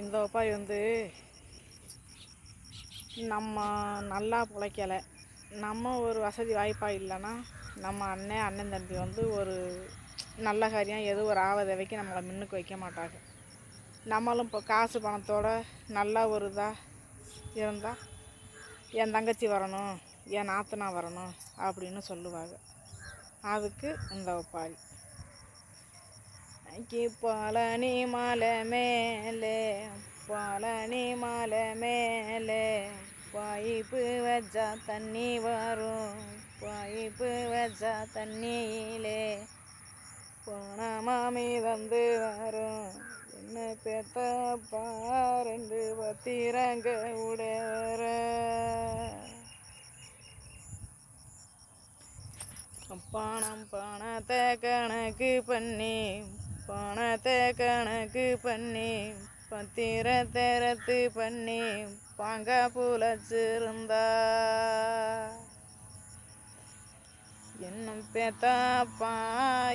இந்த ஒப்பாரி வந்து நம்ம நல்லா பிழைக்கலை. நம்ம ஒரு வசதி வாய்ப்பாக இல்லைன்னா நம்ம அண்ணன் அண்ணன் தம்பி வந்து ஒரு நல்ல காரியம் எதுவும் ஒரு ஆவதவைக்கு நம்மளை முன்னுக்கு வைக்க மாட்டாங்க. நம்மளும் இப்போ காசு பணத்தோட நல்லா ஒரு இதாக இருந்தால் என் தங்கச்சி வரணும் என் நாத்தனா வரணும் அப்படின்னு சொல்லுவாங்க. அதுக்கு இந்த ஒப்பாரி அக்கி பழனி மலை மேலே பழனி மலை மேலே. பைப்பு வச்சா தண்ணி வரும் பைப்பு வச்சா தண்ணியிலே. பணமாமி வந்து வரும் என்ன பெத்த ரெண்டு பத்திரங்க உடவர பணம் பணத்தை கணக்கு பண்ணி பணத்தை கணக்கு பண்ணி பத்திரத்தை ரத்து பண்ணி பங்க புலச்சிருந்தா. என்ன பேத்தாப்பா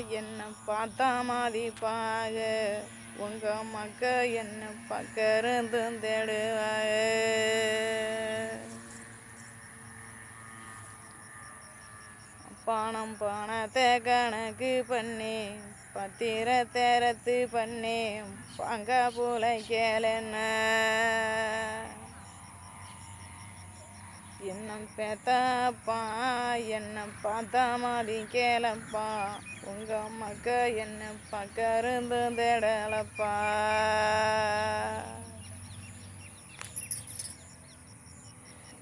என்ன பார்த்தா மதிப்பாக. உங்க மக்க என்ன பக்கருந்து தேடுவாய பணம் பணத்தை கணக்கு பண்ணி பத்திர தேரத்து பண்ணி பங்க போல கேளஎன்ன என்ன? பேத்தாப்பா என்ன பார்த்தா மாதிரி கேளப்பா. உங்க மக்க என்ன பக்கருந்து தேடலப்பா.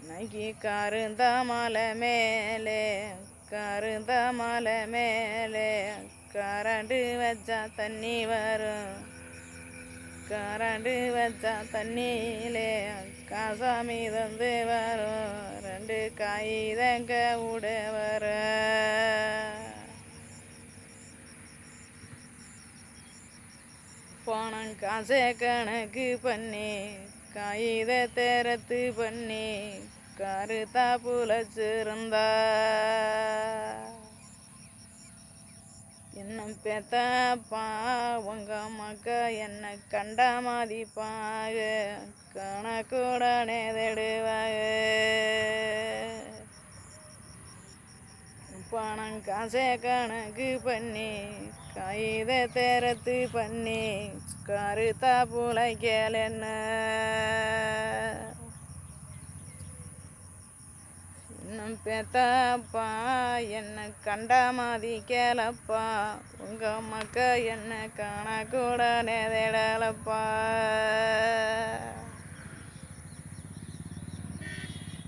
நகி கருந்த மலை மேலே கருந்த மலை மேலே கரண்டு வச்சா தண்ணி வரும். கரண்டு வச்சா தண்ணியிலே காசாமி தந்து வரும். ரெண்டு காகிதங்க விட வர. பணம் காசை கணக்கு பண்ணி காகிதத்தை தேரத்து பண்ணி கருத்தா புலச்சிருந்தா. என்ன பெத்த உங்க மக்க என்ன கண்ட மதிப்பாக கணக்குடனே தேடுவாக பணம் காசே கணக்கு பண்ணி கைதை தேரத்து பண்ணி கருத்தா புலைக்கல் என்ன? இன்னும் பெத்தப்பா என்ன கண்டா கண்ட கேளப்பா. உங்க மக்க என்ன காண கூட நேதேடலப்பா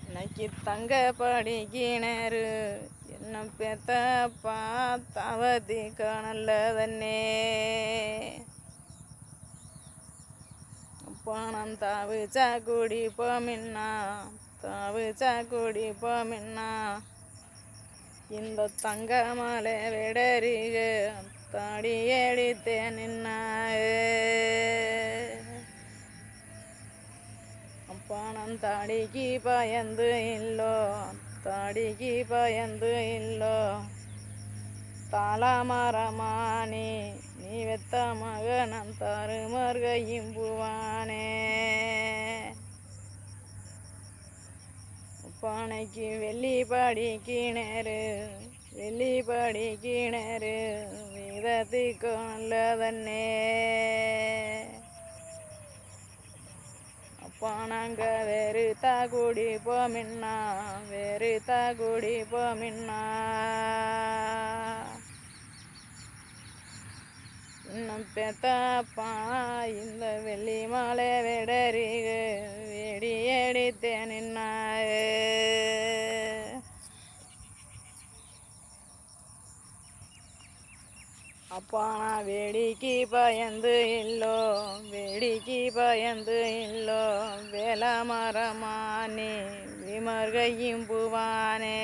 இன்னைக்கு தங்க படிக்கிணறு என்ன பெத்தப்பா தவதி காணல தன்னே பணம் தாவிச்சா குடிப்போமின்னா தாவிச்சா குடிப்போமின்னா இந்த தங்க மாலை விடறிக தாடி அடித்தேன் நின்னாயே. பணம் தாடிக்கு பயந்து இல்லோ தாடிக்கு பயந்து இல்லோ. தாளமரமானி நீ வெத்த மகனம் தருமர்கையும் புவானே. பானைக்கு வெள்ளிப்படி கிணறு வெள்ளிப்படி கிணறு விதத்துக்கு நல்லதன்னே அப்பா நாங்கள் வேறு தாகுடி போமின்னா வேறு தாகுடி போமின்னா. இன்னும் பெத்தாப்பா இந்த வெள்ளி மாலை விடறிக அடித்தேன் என்ன அப்பா நான் வேடிக்கை பயந்து இல்லோ வேடிக்கை பயந்து இல்லோ வேல மரமானே விமர்கையும் புவானே